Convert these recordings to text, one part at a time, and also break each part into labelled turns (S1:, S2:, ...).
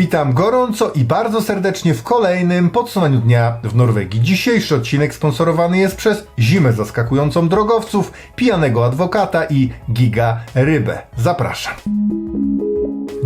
S1: Witam gorąco i bardzo serdecznie w kolejnym podsumowaniu dnia w Norwegii. Dzisiejszy odcinek sponsorowany jest przez zimę zaskakującą drogowców, pijanego adwokata i giga rybę. Zapraszam.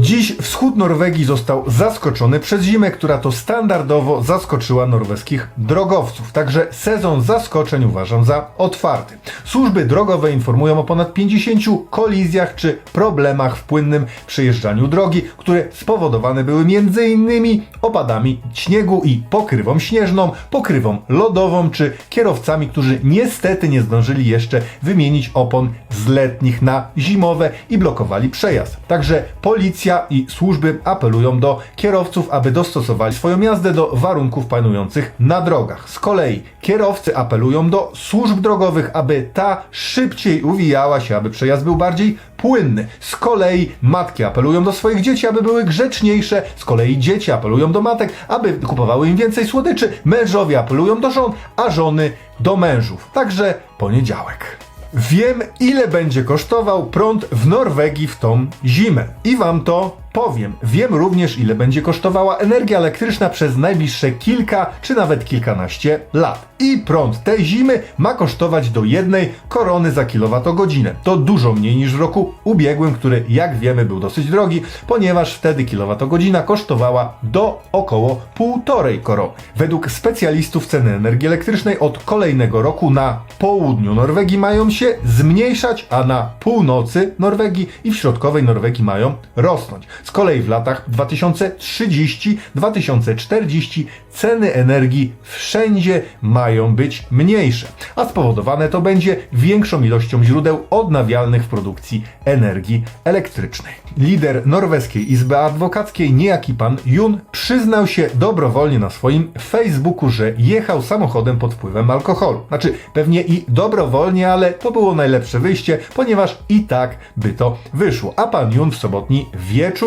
S1: Dziś wschód Norwegii został zaskoczony przez zimę, która to standardowo zaskoczyła norweskich drogowców. Także sezon zaskoczeń uważam za otwarty. Służby drogowe informują o ponad 50 kolizjach czy problemach w płynnym przejeżdżaniu drogi, które spowodowane były m.in. opadami śniegu i pokrywą śnieżną, pokrywą lodową czy kierowcami, którzy niestety nie zdążyli jeszcze wymienić opon z letnich na zimowe i blokowali przejazd. Także policja i służby apelują do kierowców, aby dostosowali swoją jazdę do warunków panujących na drogach. Z kolei kierowcy apelują do służb drogowych, aby ta szybciej uwijała się, aby przejazd był bardziej płynny. Z kolei matki apelują do swoich dzieci, aby były grzeczniejsze. Z kolei dzieci apelują do matek, aby kupowały im więcej słodyczy. Mężowie apelują do żon, a żony do mężów. Także poniedziałek. Wiem, ile będzie kosztował prąd w Norwegii w tą zimę. I wam to powiem. Wiem również, ile będzie kosztowała energia elektryczna przez najbliższe kilka czy nawet kilkanaście lat. I prąd tej zimy ma kosztować do jednej korony za kilowatogodzinę. To dużo mniej niż w roku ubiegłym, który jak wiemy był dosyć drogi, ponieważ wtedy kilowatogodzina kosztowała do około półtorej korony. Według specjalistów ceny energii elektrycznej od kolejnego roku na południu Norwegii mają się zmniejszać, a na północy Norwegii i w środkowej Norwegii mają rosnąć. Z kolei w latach 2030-2040 ceny energii wszędzie mają być mniejsze, a spowodowane to będzie większą ilością źródeł odnawialnych w produkcji energii elektrycznej. Lider norweskiej Izby Adwokackiej, niejaki pan Jun, przyznał się dobrowolnie na swoim Facebooku, że jechał samochodem pod wpływem alkoholu. Znaczy, pewnie i dobrowolnie, ale to było najlepsze wyjście, ponieważ i tak by to wyszło. A pan Jun w sobotni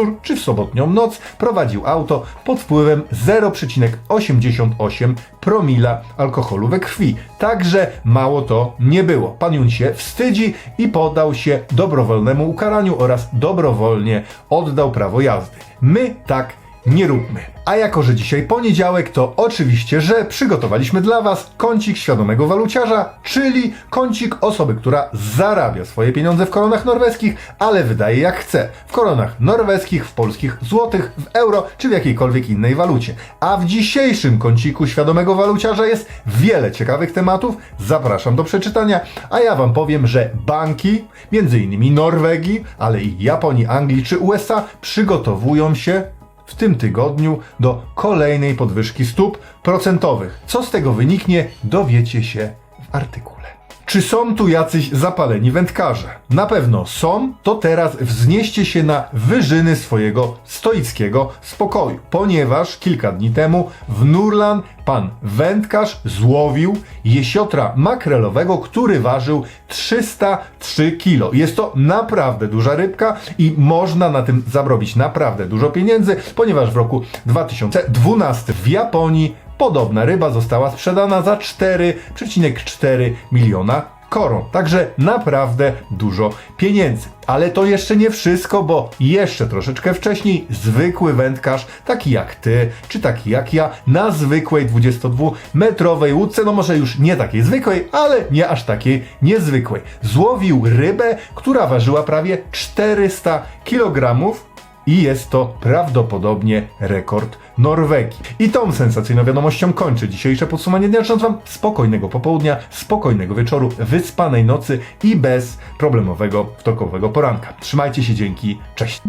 S1: wieczór czy w sobotnią noc prowadził auto pod wpływem 0,88 promila alkoholu we krwi. Także mało to nie było. Pan Jun się wstydzi i podał się dobrowolnemu ukaraniu oraz dobrowolnie oddał prawo jazdy. My tak nie róbmy. A jako, że dzisiaj poniedziałek, to oczywiście, że przygotowaliśmy dla Was kącik świadomego waluciarza, czyli kącik osoby, która zarabia swoje pieniądze w koronach norweskich, ale wydaje jak chce. W koronach norweskich, w polskich złotych, w euro czy w jakiejkolwiek innej walucie. A w dzisiejszym kąciku świadomego waluciarza jest wiele ciekawych tematów. Zapraszam do przeczytania, a ja Wam powiem, że banki, między innymi Norwegii, ale i Japonii, Anglii czy USA przygotowują się w tym tygodniu do kolejnej podwyżki stóp procentowych. Co z tego wyniknie, dowiecie się w artykule. Czy są tu jacyś zapaleni wędkarze? Na pewno są, to teraz wznieście się na wyżyny swojego stoickiego spokoju, ponieważ kilka dni temu w Nurlan pan wędkarz złowił jesiotra makrelowego, który ważył 303 kg. Jest to naprawdę duża rybka i można na tym zarobić naprawdę dużo pieniędzy, ponieważ w roku 2012 w Japonii Podobna ryba została sprzedana za 4,4 miliona koron. Także naprawdę dużo pieniędzy. Ale to jeszcze nie wszystko, bo jeszcze troszeczkę wcześniej zwykły wędkarz, taki jak ty, czy taki jak ja, na zwykłej 22-metrowej łódce, no może już nie takiej zwykłej, ale nie aż takiej niezwykłej, złowił rybę, która ważyła prawie 400 kg i jest to prawdopodobnie rekord Norwegii. I tą sensacyjną wiadomością kończę dzisiejsze podsumowanie dnia, życząc Wam spokojnego popołudnia, spokojnego wieczoru, wyspanej nocy i bez problemowego wtorkowego poranka. Trzymajcie się, dzięki, cześć!